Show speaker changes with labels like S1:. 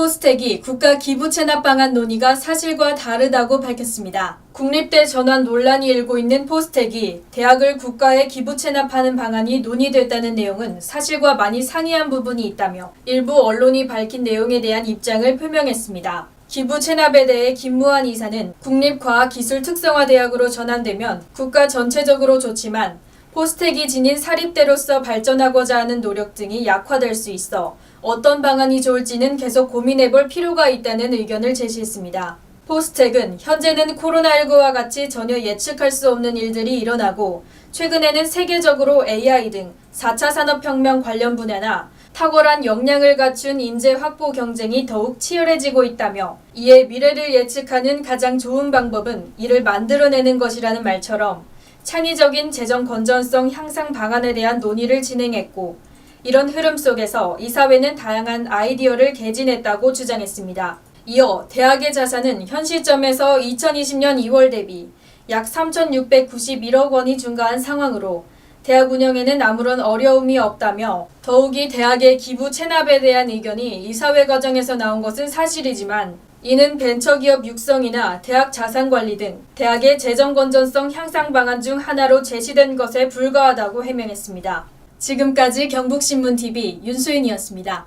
S1: 포스텍이 국가 기부 체납 방안 논의가 사실과 다르다고 밝혔습니다. 국립대 전환 논란이 일고 있는 포스텍이 대학을 국가에 기부 체납하는 방안이 논의됐다는 내용은 사실과 많이 상이한 부분이 있다며 일부 언론이 밝힌 내용에 대한 입장을 표명했습니다. 기부 체납에 대해 김무한 이사는 국립과학기술특성화대학으로 전환되면 국가 전체적으로 좋지만 포스텍이 지닌 사립대로서 발전하고자 하는 노력 등이 약화될 수 있어 어떤 방안이 좋을지는 계속 고민해 볼 필요가 있다는 의견을 제시했습니다. 포스텍은 현재는 코로나19와 같이 전혀 예측할 수 없는 일들이 일어나고 최근에는 세계적으로 AI 등 4차 산업혁명 관련 분야나 탁월한 역량을 갖춘 인재 확보 경쟁이 더욱 치열해지고 있다며 이에 미래를 예측하는 가장 좋은 방법은 이를 만들어내는 것이라는 말처럼 창의적인 재정 건전성 향상 방안에 대한 논의를 진행했고 이런 흐름 속에서 이사회는 다양한 아이디어를 개진했다고 주장했습니다. 이어 대학의 자산은 현 시점에서 2020년 2월 대비 약 3,691억 원이 증가한 상황으로 대학 운영에는 아무런 어려움이 없다며 더욱이 대학의 기부 체납에 대한 의견이 이사회 과정에서 나온 것은 사실이지만 이는 벤처기업 육성이나 대학 자산 관리 등 대학의 재정 건전성 향상 방안 중 하나로 제시된 것에 불과하다고 해명했습니다. 지금까지 경북신문TV 윤수인이었습니다.